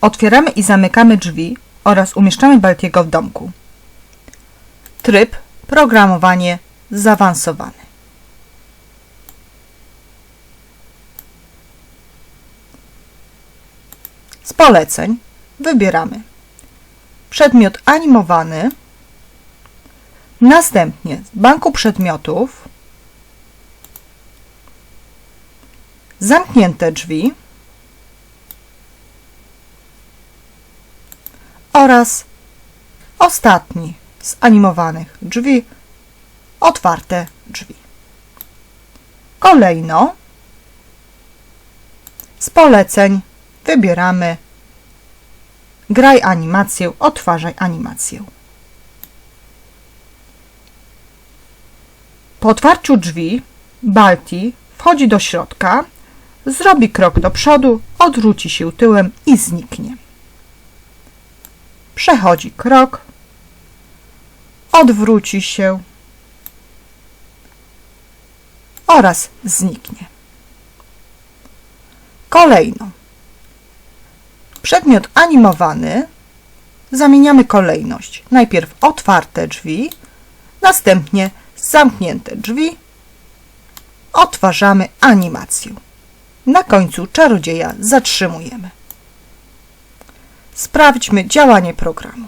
Otwieramy i zamykamy drzwi oraz umieszczamy Baltiego w domku. Tryb Programowanie zaawansowane. Z poleceń wybieramy przedmiot animowany, następnie z banku przedmiotów, zamknięte drzwi oraz ostatni z animowanych drzwi, otwarte drzwi. Kolejno z poleceń wybieramy graj animację, odtwarzaj animację. Po otwarciu drzwi Balti wchodzi do środka, zrobi krok do przodu, odwróci się tyłem i zniknie. Przechodzi krok, odwróci się oraz zniknie. Kolejno. Przedmiot animowany zamieniamy kolejność. Najpierw otwarte drzwi, następnie zamknięte drzwi. Odtwarzamy animację. Na końcu czarodzieja zatrzymujemy. Sprawdźmy działanie programu.